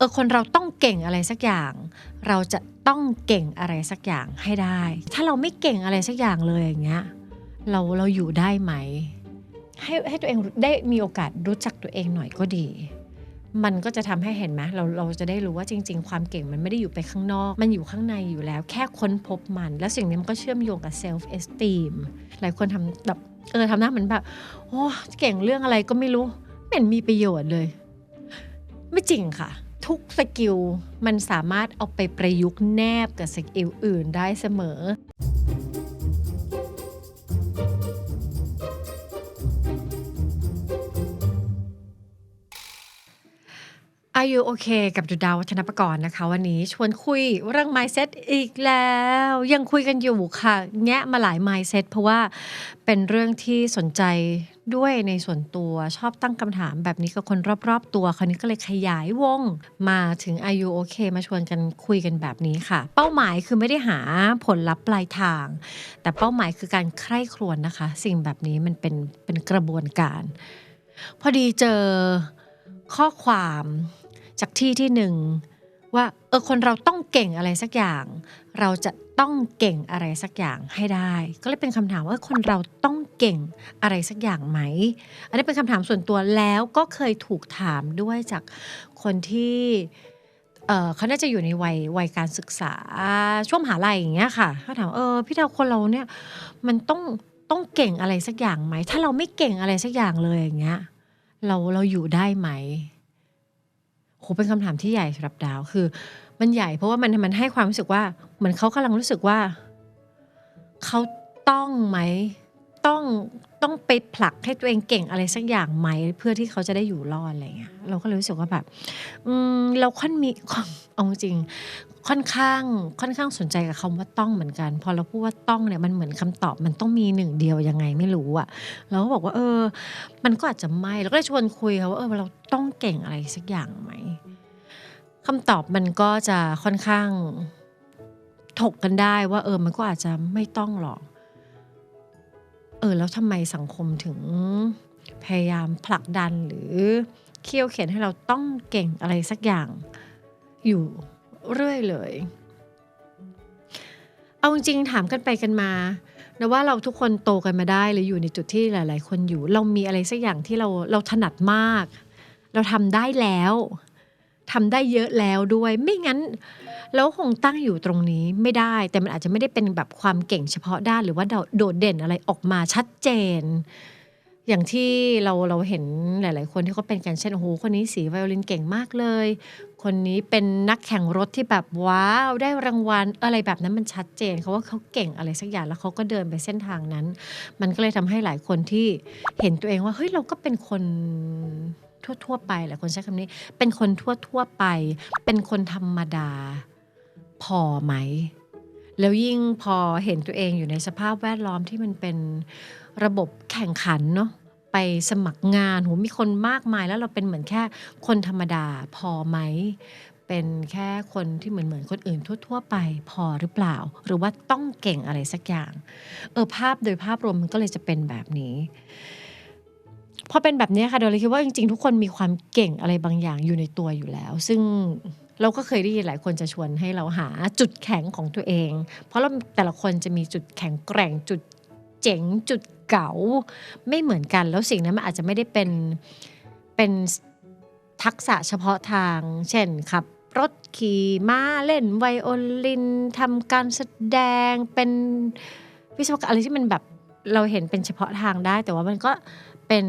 เออคนเราต้องเก่งอะไรสักอย่าง เราจะต้องเก่งอะไรสักอย่างให้ได้ ถ้าเราไม่เก่งอะไรสักอย่างเลยอย่างเงี้ยเราเราอยู่ได้ไหม ให้ให้ตัวเองได้มีโอกาสรู้จักตัวเองหน่อยก็ดี มันก็จะทำให้เห็นไหมเราเราจะได้รู้ว่าจริง ๆ ความเก่งมันไม่ได้อยู่ไปข้างนอก มันอยู่ข้างในอยู่แล้ว แค่ค้นพบมัน แล้วสิ่งนี้มันก็เชื่อมโยงกับ self esteem หลายคนทำแบบเออทำหน้าเหมือนแบบโอ้เก่งเรื่องอะไรก็ไม่รู้ไม่เห็นมีประโยชน์เลย ไม่จริงค่ะ ทุกสกิลมันสามารถเอาไปประยุกต์แนบกับสกิลอื่นได้เสมออายุโอเคกับดุดาววัฒนประกรณ์นะคะ วันนี้ชวนคุยเรื่อง mindset อีกแล้ว ยังคุยกันอยู่ค่ะ แงะมาหลาย mindset เพราะว่าเป็นเรื่องที่สนใจ ด้วยในส่วนตัวชอบตั้งคำถามแบบนี้กับคนรอบๆ ตัวคราวนี้ก็เลยขยายวงมาถึงอายุโอเคมาชวนกันคุยกันแบบนี้ค่ะ เป้าหมายคือไม่ได้หาผลลัพธ์ปลายทาง แต่เป้าหมายคือการใคร่ครวญนะคะ สิ่งแบบนี้มันเป็นเป็นกระบวนการ พอดีเจอข้อความจากที่ที่หนึ่งว่าเออคนเราต้องเก่งอะไรสักอย่าง เราจะ ต้องเก่งอะไรสักอย่างให้ได้ ก็เลยเป็นคำถามว่าคนเราต้องเก่งอะไรสักอย่างไหม อันนี้เป็นคำถามส่วนตัวแล้วก็เคยถูกถามด้วยจากคนที่เเขาน่าจะอยู่ในวัยวัยการศึกษาช่วงมหาลัยอย่างเงี้ยค่ะเขาถามเออพี่ดาวคนเราเนี่ยมันต้องต้องเก่งอะไรสักอย่างไหม ถ้าเราไม่เก่งอะไรสักอย่างเลยอย่างเงี้ย เราเราอยู่ได้ไหมโหเป็นคำถามที่ใหญ่สำหรับดาวคือ มันใหญ่เพราะว่ามันมันให้ความรู้สึกว่าเหมือนเขากำลังรู้สึกว่าเขาต้องไหมต้องต้องไปผลักให้ตัวเองเก่งอะไรสักอย่างไหม เพื่อที่เขาจะได้อยู่รอดอะไรเงี้ยเราก็เลยรู้สึกว่าแบบ อืมเราค่อนมีเอาจริง ค่อนข้างค่อนข้างสนใจกับคำว่าต้องเหมือนกัน พอเราพูดว่าต้องเนี่ยมันเหมือนคำตอบมันต้องมีหนึ่งเดียวยังไงไม่รู้อะเราก็บอกว่า เออ มันก็อาจจะไม่เราก็เลยชวนคุยค่ะว่าเออเราต้องเก่งอะไรสักอย่างไหม คำตอบมันก็จะค่อนข้างถกกันได้ว่า เออมันก็อาจจะไม่ต้องหรอกเออแล้วทำไมสังคมถึงพยายามผลักดันหรือเคี่ยวเข็นให้เราต้องเก่งอะไรสักอย่างอยู่เรื่อยเลย เอาจริงถามกันไปกันมานะว่าเราทุกคนโตกันมาได้หรืออยู่ในจุดที่หลาย ๆ คนอยู่ เรามีอะไรสักอย่างที่เราเราถนัดมาก เราทำได้แล้ว ทำได้เยอะแล้วด้วย ไม่งั้นเราคงตั้งอยู่ตรงนี้ไม่ได้ แต่มันอาจจะไม่ได้เป็นแบบความเก่งเฉพาะด้านหรือว่าโดดเด่นอะไรออกมาชัดเจน อย่างที่เราเราเห็นหลาย ๆ คนที่เขาเป็นกันเช่นโอ้โหคนนี้สีไวโอลินเก่งมากเลย คนนี้เป็นนักแข่งรถที่แบบว้าวได้รางวัลอะไรแบบนั้นมันชัดเจนเขาว่าเขาเก่งอะไรสักอย่างแล้วเขาก็เดินไปเส้นทางนั้น มันก็เลยทำให้หลายคนที่เห็นตัวเองว่าเฮ้ยเราก็เป็นคน ทั่วๆไปหลายคนใช้คำนี้ เป็นคนทั่วๆไป เป็นคนธรรมดา พอไหม แล้วยิ่งพอเห็นตัวเองอยู่ในสภาพแวดล้อมที่มันเป็นระบบแข่งขันเนาะไปสมัครงานโหมีคนมากมายแล้วเราเป็นเหมือนแค่คนธรรมดาพอไหม เป็นแค่คนที่เหมือนเหมือนคนอื่นทั่ว ๆ ไปพอหรือเปล่า หรือว่าต้องเก่งอะไรสักอย่าง เออภาพโดยภาพรวมมันก็เลยจะเป็นแบบนี้ พอเป็นแบบนี้ค่ะเดี๋ยวเราคิดว่าจริงๆ ทุกคนมีความเก่งอะไรบางอย่างอยู่ในตัวอยู่แล้ว ซึ่งเราก็เคยได้ยินหลายคนจะชวนให้เราหาจุดแข็งของตัวเอง เพราะเราแต่ละคนจะมีจุดแข็งแกร่งจุดเจ๋งจุดเก๋าไม่เหมือนกัน แล้วสิ่งนั้นมันอาจจะไม่ได้เป็นเป็นทักษะเฉพาะทาง เช่นขับรถขี่ม้าเล่นไวโอลินทำการแสดงเป็นวิศวกรรมอะไรที่มันแบบเราเห็นเป็นเฉพาะทางได้ แต่ว่ามันก็ เป็น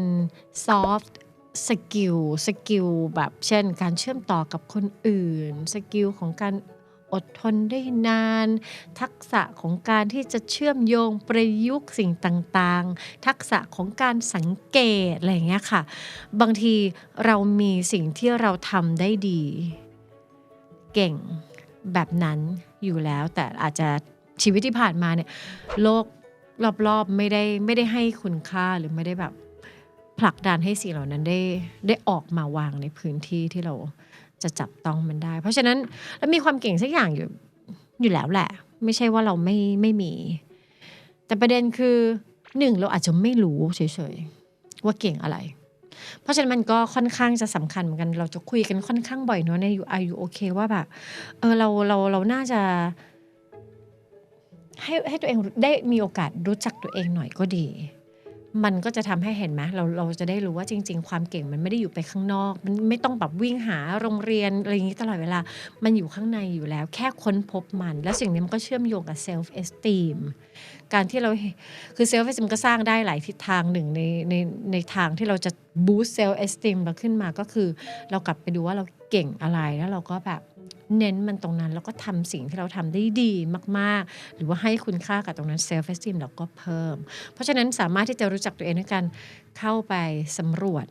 ซอฟต์สกิลสกิลแบบเช่น การเชื่อมต่อกับคนอื่นสกิลของการอดทนได้นาน ทักษะของการที่จะเชื่อมโยงประยุกต์สิ่งต่างๆ ทักษะของการสังเกตอะไรเงี้ยค่ะ บางทีเรามีสิ่งที่เราทำได้ดี เก่งแบบนั้นอยู่แล้ว แต่อาจจะชีวิตที่ผ่านมาเนี่ยโลกรอบๆไม่ได้ไม่ได้ให้คุณค่าหรือไม่ได้แบบ ผลักดันให้สิ่งเหล่านั้นได้ได้ออกมาวางในพื้นที่ที่เราจะจับต้องมันได้ เพราะฉะนั้นแล้วมีความเก่งสักอย่างอยู่อยู่แล้วแหละ ไม่ใช่ว่าเราไม่ไม่มี แต่ประเด็นคือหนึ่งเราอาจจะไม่รู้เฉยๆว่าเก่งอะไร เพราะฉะนั้นมันก็ค่อนข้างจะสำคัญเหมือนกัน เราจะคุยกันค่อนข้างบ่อยเนาะในอยู่อายุโอเคว่าแบบเออเราเราเราน่าจะให้ให้ตัวเองได้มีโอกาสรู้จักตัวเองหน่อยก็ดี มันก็จะทำให้เห็นไหมเราเราจะได้รู้ว่าจริง ๆ ความเก่งมันไม่ได้อยู่ไปข้างนอก มันไม่ต้องแบบวิ่งหาโรงเรียนอะไรอย่างนี้ตลอดเวลา มันอยู่ข้างในอยู่แล้ว แค่ค้นพบมัน แล้วสิ่งนี้มันก็เชื่อมโยงกับ self esteem การที่เราคือ self esteem ก็สร้างได้หลายทิศทางหนึ่งในในในทางที่เราจะ boost self esteem เราขึ้นมาก็คือ เรากลับไปดูว่าเราเก่งอะไรแล้วเราก็แบบ เน้นมันตรงนั้นแล้วก็ทำสิ่งที่เราทำได้ดีมากๆ หรือว่าให้คุณค่ากับตรงนั้น self esteem เราก็เพิ่ม เพราะฉะนั้นสามารถที่จะรู้จักตัวเองด้วยการเข้าไปสำรวจ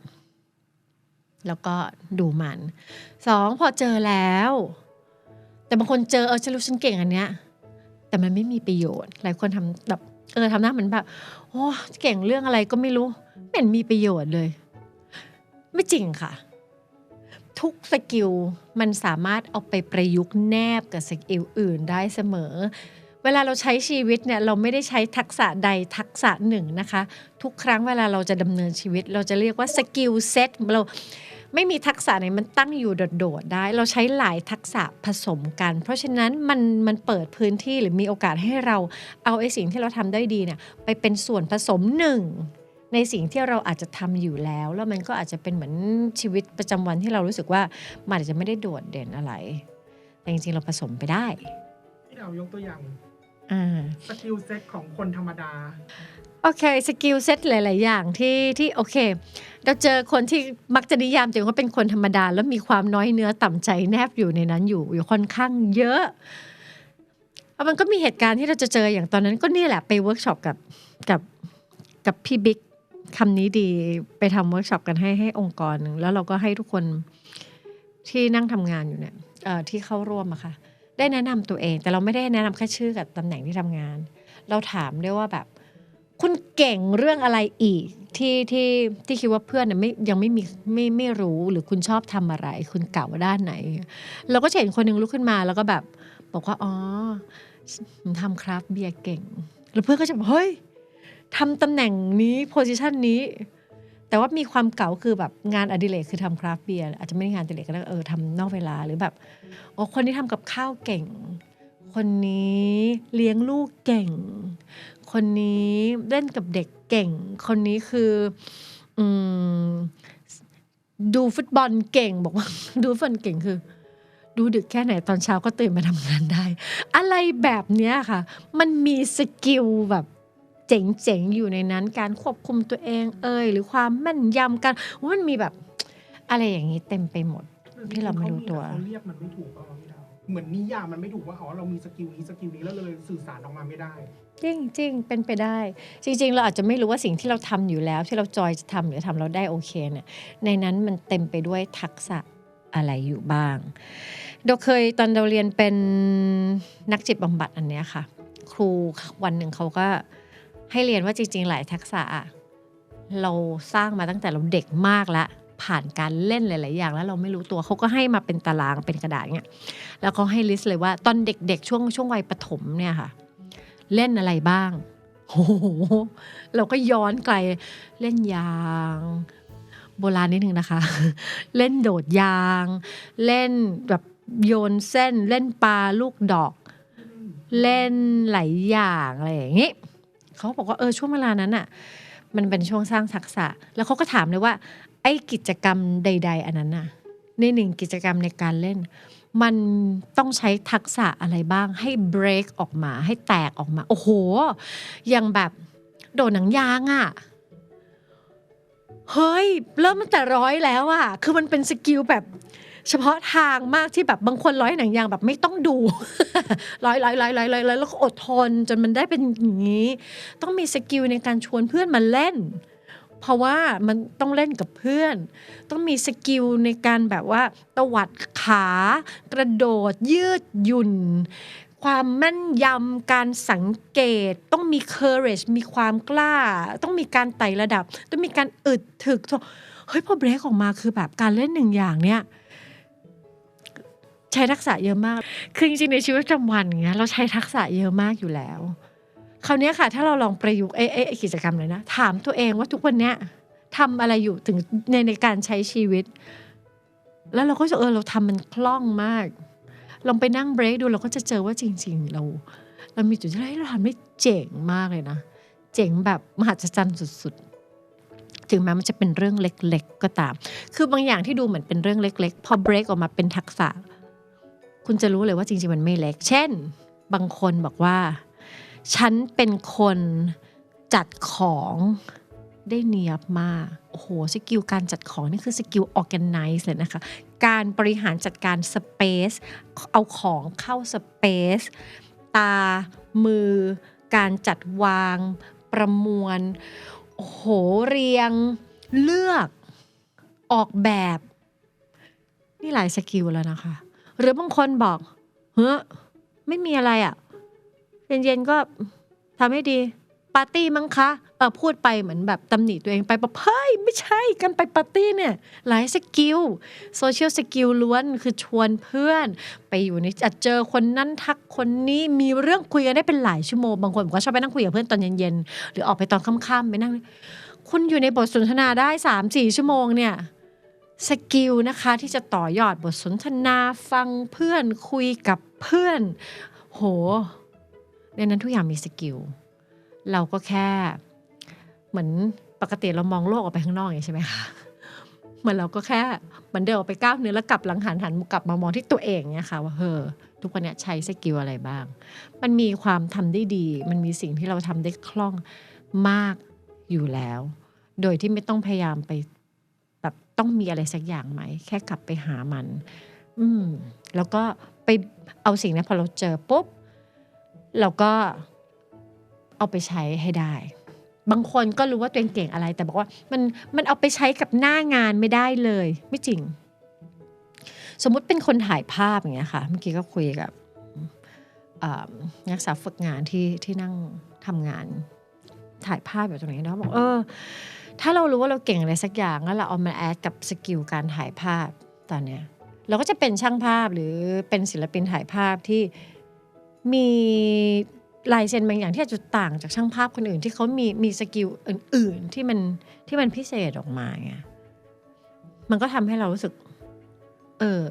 แล้วก็ดูมันสองพอเจอแล้ว แต่บางคนเจอเออฉันรู้ฉันเก่งอันเนี้ยแต่มันไม่มีประโยชน์ หลายคนทำแบบเออทำหน้าเหมือนแบบโอ้เก่งเรื่องอะไรก็ไม่รู้ไม่เห็นมีประโยชน์เลย ไม่จริงค่ะ ทุกสกิลมันสามารถเอาไปประยุกต์แนบกับสกิลอื่นได้เสมอ เวลาเราใช้ชีวิตเนี่ยเราไม่ได้ใช้ทักษะใดทักษะหนึ่งนะคะ ทุกครั้งเวลาเราจะดำเนินชีวิต เราจะเรียกว่าสกิลเซ็ตเราไม่มีทักษะไหนมันตั้งอยู่โดดๆได้ เราใช้หลายทักษะผสมกัน เพราะฉะนั้นมันมันเปิดพื้นที่หรือมีโอกาสให้เราเอาไอ้สิ่งที่เราทำได้ดีเนี่ยไปเป็นส่วนผสมหนึ่ง ในสิ่งที่เราอาจจะทำอยู่แล้ว แล้วมันก็อาจจะเป็นเหมือนชีวิตประจำวันที่เรารู้สึกว่ามันอาจจะไม่ได้โดดเด่นอะไร แต่จริงๆเราผสมไปได้ที่เรายกตัวอย่างอ่าสกิลเซ็ตของคนธรรมดาโอเคสกิลเซ็ตหลาย ๆ อย่างที่ที่โอเค เราเจอคนที่มักจะนิยามตัวเองว่าเป็นคนธรรมดา แล้วมีความน้อยเนื้อต่ำใจแนบอยู่ในนั้นอยู่อยู่ค่อนข้างเยอะแล้วมันก็มีเหตุการณ์ที่เราจะเจออย่างตอนนั้นก็นี่แหละไปเวิร์กช็อปกับกับกับพี่บิ๊ก คำนี้ดีไปทำเวิร์กช็อปกันให้ให้องค์กรหนึ่งแล้วเราก็ให้ทุกคนที่นั่งทำงานอยู่เนี่ยที่เข้าร่วมอะค่ะ ได้แนะนำตัวเอง แต่เราไม่ได้แนะนำแค่ชื่อกับตำแหน่งที่ทำงาน เราถามด้วยว่าแบบคุณเก่งเรื่องอะไรอีกที่ที่ที่คิดว่าเพื่อนน่ะไม่ยังไม่มีไม่ไม่รู้หรือคุณชอบทำอะไร คุณเก่าด้านไหน เราก็จะเห็นคนหนึ่งลุกขึ้นมาแล้วก็แบบ บอกว่าอ๋อทำครับเบียร์เก่ง แล้วเพื่อนก็จะบอกเฮ้ย ทำตำแหน่งนี้โพสิชันนี้ แต่ว่ามีความเก่าคือแบบงานอดิเรกคือทำคราฟต์เบียร์อาจจะไม่ได้งานอดิเรกก็ได้เออทำนอกเวลาหรือแบบโอ้คนนี้ทำกับข้าวเก่ง คนนี้เลี้ยงลูกเก่ง คนนี้เล่นกับเด็กเก่ง คนนี้คืออืมดูฟุตบอลเก่งบอกว่า ดูฟุตบอลเก่งคือ ดูดึกแค่ไหนตอนเช้าก็ตื่นมาทำงานได้ อะไรแบบเนี้ยค่ะ มันมีสกิลแบบ เจ๋งๆอยู่ในนั้น การควบคุมตัวเองเอ่ยหรือความแม่นยำกันว่ามันมีแบบอะไรอย่างนี้เต็มไปหมดที่เราไม่รู้ตัวเขาเรียกมันไม่ถูกป่าวะพี่ดาวเหมือนนิยามมันไม่ถูกว่าอ๋อเรามีสกิลนี้สกิลนี้แล้วเลยสื่อสารออกมาไม่ได้จริงจริงๆเป็นไปได้ จริง ๆ เราอาจจะไม่รู้ว่าสิ่งที่เราทำอยู่แล้ว ที่เราจอยจะทำหรือทำเราได้โอเคเนี่ยในนั้นมันเต็มไปด้วยทักษะอะไรอยู่บ้างเราเคยตอนเราเรียนเป็นนักจิตบำบัดอันเนี้ยค่ะ ครูวันหนึ่งเขาก็ ให้เรียนว่าจริง ๆ หลายทักษะเราสร้างมาตั้งแต่เราเด็กมากและผ่านการเล่นหลาย ๆ อย่าง แล้วเราไม่รู้ตัวเขาก็ให้มาเป็นตารางเป็นกระดาษเนี่ยแล้วเขาให้ลิสต์เลยว่าตอนเด็ก ๆ ช่วงช่วงวัยประถมเนี่ยค่ะ เล่นอะไรบ้างโอ้โหเราก็ย้อนไกลเล่นยาง โบราณนิดนึงนะคะ เล่นโดดยาง เล่นแบบโยนเส้น เล่นปลาลูกดอก เล่นหลายอย่างอะไรอย่างนี้ เขาบอกว่าเออช่วงเวลานั้นอะ มันเป็นช่วงสร้างทักษะ แล้วเขาก็ถามเลยว่า ไอ้กิจกรรมใด ๆ อันนั้นน่ะ ในหนึ่งกิจกรรมในการเล่น มันต้องใช้ทักษะอะไรบ้าง ให้ break ออกมาให้แตกออกมา โอ้โหอย่างแบบโดดหนังยางอะ่ะเฮ้ย เริ่มตั้งแต่ร้อยแล้วอะ่ะ คือมันเป็นสกิลแบบ เฉพาะทางมากที่แบบบางคนร้อยหนังยางแบบไม่ต้องดูร้อยร้อยร้อยร้อยร้อยแล้วก็อดทนจนมันได้เป็นอย่างนี้ ต้องมีสกิลในการชวนเพื่อนมาเล่น เพราะว่ามันต้องเล่นกับเพื่อน ต้องมีสกิลในการแบบว่าตวัดขากระโดดยืดหยุ่นความแม่นยำการสังเกตต้องมี courage มีความกล้า ต้องมีการไต่ระดับ ต้องมีการอึดถึกเฮ้ยพอเบรกออกมาคือแบบการเล่นหนึ่งอย่างเนี้ย ใช้ทักษะเยอะมาก คือจริงๆในชีวิตประจำวันอย่างเงี้ยเราใช้ทักษะเยอะมากอยู่แล้ว คราวเนี้ยค่ะ ถ้าเราลองประยุกต์ไอ้ไอ้กิจกรรมเลยนะ ถามตัวเองว่าทุกวันเนี้ยทำอะไรอยู่ถึงในในการใช้ชีวิต แล้วเราก็จะเออเราทำมันคล่องมาก ลองไปนั่งเบรกดูเราก็จะเจอว่าจริง ๆ เรา เรามีจุดที่เราทำได้เจ๋งมากเลยนะ เจ๋งแบบมหัศจรรย์สุด ๆถึงแม้มันจะเป็นเรื่องเล็ก ๆ ก็ตาม คือบางอย่างที่ดูเหมือนเป็นเรื่องเล็ก ๆ พอเบรกออกมาเป็นทักษะ คุณจะรู้เลยว่าจริงๆมันไม่เล็ก เช่น บางคนบอกว่า ฉันเป็นคนจัดของได้เนียบมาก โอ้โห สกิลการจัดของนี่คือสกิล organize เลยนะคะ การบริหารจัดการสเปซ เอาของเข้าสเปซ ตา มือ การจัดวาง ประมวล โอ้โห เรียง เลือก ออกแบบ นี่หลายสกิลแล้วนะคะ หรือบางคนบอกเฮ้ยไม่มีอะไรอะ่ะเย็นๆก็ทำให้ดีปาร์ตี้มั้งคะเออพูดไปเหมือนแบบตำหนิตัวเองไปแบอกเฮ้ยไม่ใช่กันไปปาร์ตี้เนี่ย หลายสกิลโซเชียลสกิลล้วนคือชวนเพื่อน ไปอยู่ในอาจเจอคนนั้นทักคนนี้มีเรื่องคุยกันได้เป็นหลายชั่วโมงบางคนกว่าชอบไปนั่งคุยกับเพื่อนตอนเย็นๆ หรือออกไปตอนค่ำๆไปนั่ง คุณอยู่ในบทสนทนาได้สามสี่ชั่วโมงเนี่ย สกิลนะคะที่จะต่อยอดบทสนทนาฟังเพื่อนคุยกับเพื่อน โหในนั้นทุกอย่างมีสกิลเราก็แค่เหมือนปกติเรามองโลกออกไปข้างนอกอย่างใช่ไหมคะเหมือนเราก็แค่เหมือนเดินออกไปก้าวเนื้อแล้วกลับหลังหันหันกลับมามองที่ตัวเองเนี่ยค่ะว่าเฮอทุกวันเนี้ยใช้สกิลอะไรบ้าง มันมีความทำได้ดี มันมีสิ่งที่เราทำได้คล่องมากอยู่แล้ว โดยที่ไม่ต้องพยายามไป ต้องมีอะไรสักอย่างไหม แค่กลับไปหามัน อืม แล้วก็ไปเอาสิ่งนี้พอเราเจอปุ๊บ เราก็เอาไปใช้ให้ได้ บางคนก็รู้ว่าตัวเองเก่งอะไร แต่บอกว่ามันมันเอาไปใช้กับหน้างานไม่ได้เลย ไม่จริง สมมุติเป็นคนถ่ายภาพอย่างเงี้ยค่ะ เมื่อกี้ก็คุยกับนักศึกษาฝึกงานที่ที่นั่งทำงานถ่ายภาพอยู่ตรงนี้นะบอกเออ ถ้าเรารู้ว่าเราเก่งอะไรสักอย่างแล้วเราเอามาแอดกับสกิลการถ่ายภาพตอนเนี้ยเราก็จะเป็นช่างภาพหรือเป็นศิลปินถ่ายภาพที่มีลายเซ็นบางอย่างที่อาจจะต่างจากช่างภาพคนอื่น ที่เขามีมีสกิลอื่น ๆ ที่มันที่มันพิเศษออกมาไงมันก็ทำให้เรารู้สึก เออ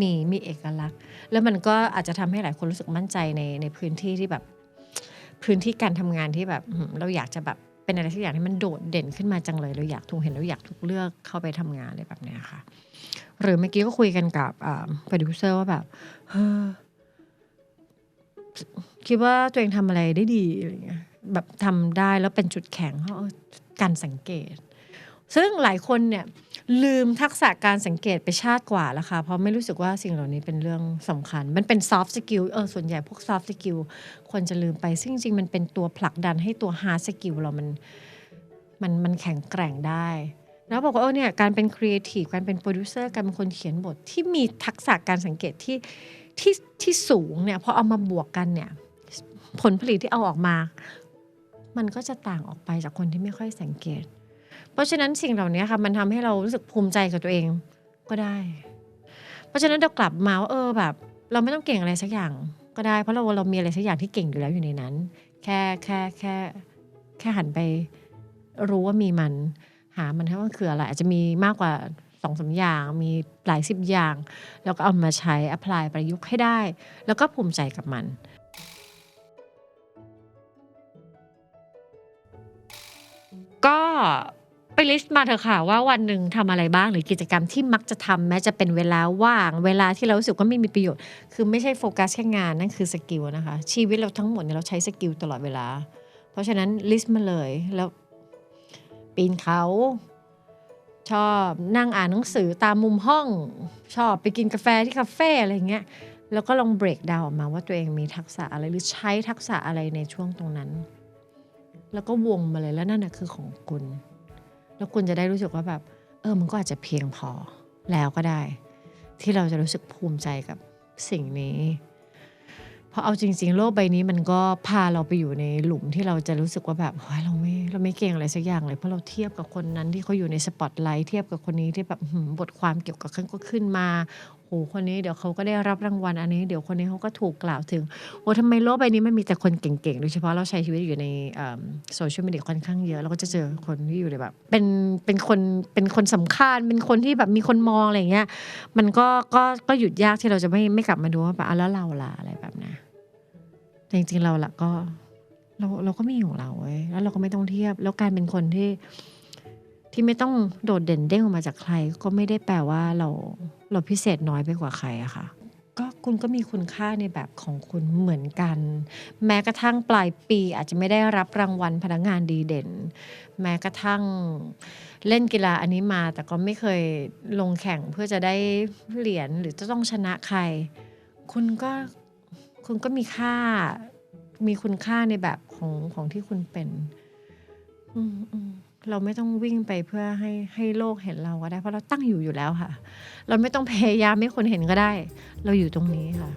มีมีเอกลักษณ์ แล้วมันก็อาจจะทำให้หลายคนรู้สึกมั่นใจในในพื้นที่ที่แบบ พื้นที่การทำงานที่แบบเราอยากจะแบบ เป็นอะไรสักอย่างที่มันโดดเด่นขึ้นมาจังเลยเราอยากถูกเห็นเราอยากถูกเลือกเข้าไปทำงานอะไรแบบเนี้ยค่ะ หรือเมื่อกี้ก็คุยกันกับโปรดิวเซอร์ว่าแบบเฮ้อคิดว่าตัวเองทำอะไรได้ดีอะไรเงี้ยแบบทำได้แล้วเป็นจุดแข็งเขาการสังเกต ซึ่งหลายคนเนี่ย ลืมทักษะการสังเกตไปชาติกว่าแล้วค่ะ เพราะไม่รู้สึกว่าสิ่งเหล่านี้เป็นเรื่องสำคัญ มันเป็น soft skill เออส่วนใหญ่พวก soft skill คนจะลืมไป ซึ่งจริง ๆ มันเป็นตัวผลักดันให้ตัว hard skill เรามันมันมันแข็งแกร่งได้ แล้วบอกว่าเออเนี่ยการเป็นครีเอทีฟการเป็นโปรดิวเซอร์การเป็นคนเขียนบทที่มีทักษะการสังเกตที่ที่ที่สูงเนี่ยพอเอามาบวกกันเนี่ยผลผลิตที่เอาออกมา มันก็จะต่างออกไปจากคนที่ไม่ค่อยสังเกต เพราะฉะนั้นสิ่งเหล่านี้ค่ะมันทำให้เรารู้สึกภูมิใจกับตัวเองก็ได้ เพราะฉะนั้นเรากลับมาว่าเออแบบ เราไม่ต้องเก่งอะไรสักอย่างก็ได้ เพราะเราเรามีอะไรสักอย่างที่เก่งอยู่แล้วอยู่ในนั้น แค่แค่แค่แค่หันไปรู้ว่ามีมัน หามันให้ว่าคืออะไรอาจจะมีมากกว่าสองสามอย่าง มีหลายสิบอย่าง แล้วก็เอามาใช้ apply ประยุกต์ให้ได้ แล้วก็ภูมิใจกับมันก็ ไปลิสต์มาเถอะค่ะว่าวันหนึ่งทำอะไรบ้างหรือกิจกรรมที่มักจะทำแม้จะเป็นเวลาว่าง เวลาที่เรารู้สึกว่าไม่มีประโยชน์ คือไม่ใช่โฟกัสแค่งานนั่นคือสกิลนะคะ ชีวิตเราทั้งหมดเนี่ยเราใช้สกิลตลอดเวลา เพราะฉะนั้นลิสต์มาเลยแล้วปีนเขาชอบนั่งอ่านหนังสือตามมุมห้อง ชอบไปกินกาแฟที่คาเฟ่อะไรเงี้ยแล้วก็ลองเบรกดาวออกมาว่าตัวเองมีทักษะอะไรหรือใช้ทักษะอะไรในช่วงตรงนั้น แล้วก็วงมาเลยแล้วนั่นนะคือของคุณ แล้วคุณจะได้รู้สึกว่าแบบ เออมันก็อาจจะเพียงพอแล้วก็ได้ ที่เราจะรู้สึกภูมิใจกับสิ่งนี้ ราะเอาจริง ๆ โลกใบนี้มันก็พาเราไปอยู่ในหลุมที่เราจะรู้สึกว่าแบบเฮ้ยเราไม่เราไม่เก่งอะไรสักอย่างเลยเพราะเราเทียบกับคนนั้นที่เขาอยู่ในสปอตไลท์เทียบกับคนนี้ที่แบบบทความเกี่ยวกับเขาก็ขึ้นมาโหคนนี้เดี๋ยวเขาก็ได้รับรางวัลอันนี้ เดี๋ยวคนนี้เขาก็ถูกกล่าวถึงโอ้ทำไมโลกใบนี้มันมีแต่คนเก่งๆโดยเฉพาะเราใช้ชีวิตอยู่ในโซเชียลมีเดียค่อนข้างเยอะเราก็จะเจอคนที่อยู่ในแบบ เป็นเป็นคนเป็นคนสำคัญ เป็นคนที่แบบมีคนมองอะไรเงี้ยมันก็ก็ก็หยุดยากที่เราจะไม่ไม่กลับมาดูว่าแบบแล้วเราล่ะอะไร แต่จริงๆเราละก็ เราเราก็มีของเราเว้แล้วเราก็ไม่ต้องเทียบ แล้วการเป็นคนที่ที่ไม่ต้องโดดเด่นเด้งออกมาจากใคร ก็ไม่ได้แปลว่าเราเราพิเศษน้อยไปกว่าใครอะค่ะ ก็คุณก็มีคุณค่าในแบบของคุณเหมือนกัน แม้กระทั่งปลายปีอาจจะไม่ได้รับรางวัลพนักงานดีเด่น แม้กระทั่งเล่นกีฬาอันนี้มา แต่ก็ไม่เคยลงแข่งเพื่อจะได้เหรียญหรือจะต้องชนะใคร คุณก็ คุณก็มีค่า มีคุณค่าในแบบของของที่คุณเป็น อืมอืมเราไม่ต้องวิ่งไปเพื่อให้ให้โลกเห็นเราก็ได้เพราะเราตั้งอยู่อยู่แล้วค่ะ เราไม่ต้องพยายามให้คนเห็นก็ได้ เราอยู่ตรงนี้ค่ะ